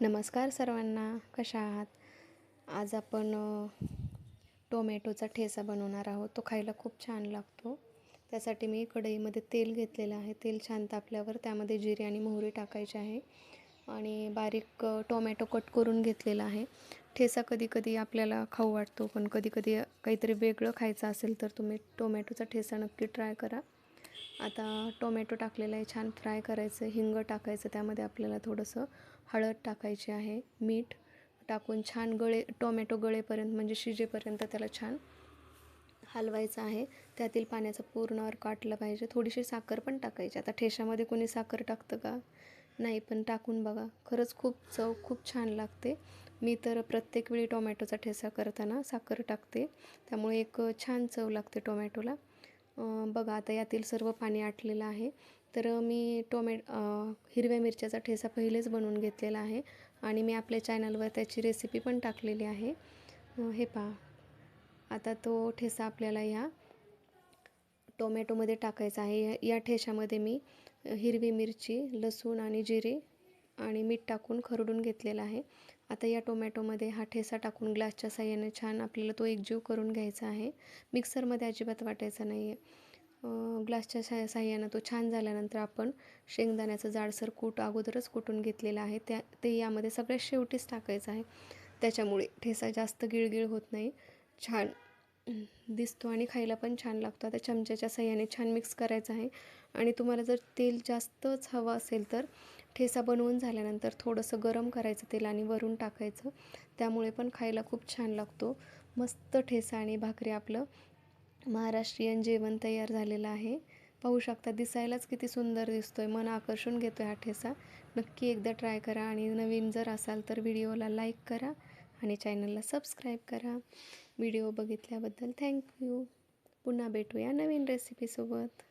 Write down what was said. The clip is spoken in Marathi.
नमस्कार सर्वांना कशा आहात? आज आपण टोमॅटोचा ठेचा बनवणार आहोत. तो खायला खूप छान लागतो. त्यासाठी मी कढईमध्ये तेल घेतलेलं आहे. तेल छान तापल्यावर त्यामध्ये जिरे आणि मोहरी टाकायची आहे. आणि बारीक टोमॅटो कट करून घेतलेला आहे. ठेचा कधी कधी आपल्याला खाऊ वाटतो पण कधी कधी काहीतरी वेगळं खायचं असेल तर तुम्ही टोमॅटोचा ठेचा नक्की ट्राय करा. आता टोमॅटो टाकलेलं आहे छान फ्राय करायचं हिंग टाकायचं त्यामध्ये आपल्याला थोडंसं हळद टाकायची आहे मीठ टाकून छान गळे टोमॅटो गळेपर्यंत म्हणजे शिजेपर्यंत त्याला छान हलवायचं आहे. त्यातील पाण्याचा पूर्ण काटलं पाहिजे. थोडीशी साखर पण टाकायची. आता ठेशामध्ये कोणी साखर टाकतं का? नाही पण टाकून बघा. खरंच खूप चव खूप छान लागते. मी तर प्रत्येक वेळी टोमॅटोचा ठेसा करताना साखर टाकते. त्यामुळे एक छान चव लागते टोमॅटोला. बघा आता यातील सर्व पाणी आटलेलं आहे. तर मी टोमॅ हिरव्या मिरच्याचा ठेसा पहिलेच बनवून घेतलेला आहे आणि मी आपल्या चॅनलवर त्याची रेसिपी पण टाकलेली आहे. हे पहा. आता तो ठेसा आपल्याला ह्या टोमॅटोमध्ये टाकायचा आहे. या- या ठेशामध्ये मी हिरवी मिरची लसूण आणि जिरे आणि मीठ टाकून खरडून घेतलेला आहे. आता या टोमॅटोमध्ये हा ठेसा टाकून ग्लासच्या साह्याने छान आपल्याला तो एकजीव करून घ्यायचा आहे. मिक्सरमध्ये अजिबात वाटायचा नाही आहे ग्लासच्या सा साह्यानं तो छान झाल्यानंतर आपण शेंगदाण्याचं जाडसर कूट अगोदरच कुटून घेतलेलं आहे. त्या ते यामध्ये सगळ्यात शेवटीच टाकायचं आहे. त्याच्यामुळे ठेसा जास्त गिळगिळ होत नाही. छान दिसतो आणि खायला पण छान लागतो. आता चमच्याच्या सह्याने छान मिक्स करायचं आहे. आणि तुम्हाला जर तेल जास्तच हवं असेल तर ठेसा बनवून झाल्यानंतर थोडंसं गरम करायचं तेल आणि वरून टाकायचं. त्यामुळे पण खायला खूप छान लागतो. मस्त ठेसा आणि भाकरी आपलं महाराष्ट्रीयन जेवण तयार झालेलं आहे. पाहू शकता दिसायलाच किती सुंदर दिसतो आहे मन आकर्षून घेतो आहे हा ठेसा. नक्की एकदा ट्राय करा आणि नवीन जर असाल तर व्हिडिओला लाईक करा. आणि चॅनलला सबस्क्राईब करा. व्हिडिओ बघितल्याबद्दल थँक्यू पुन्हा भेटूया नवीन रेसिपीसोबत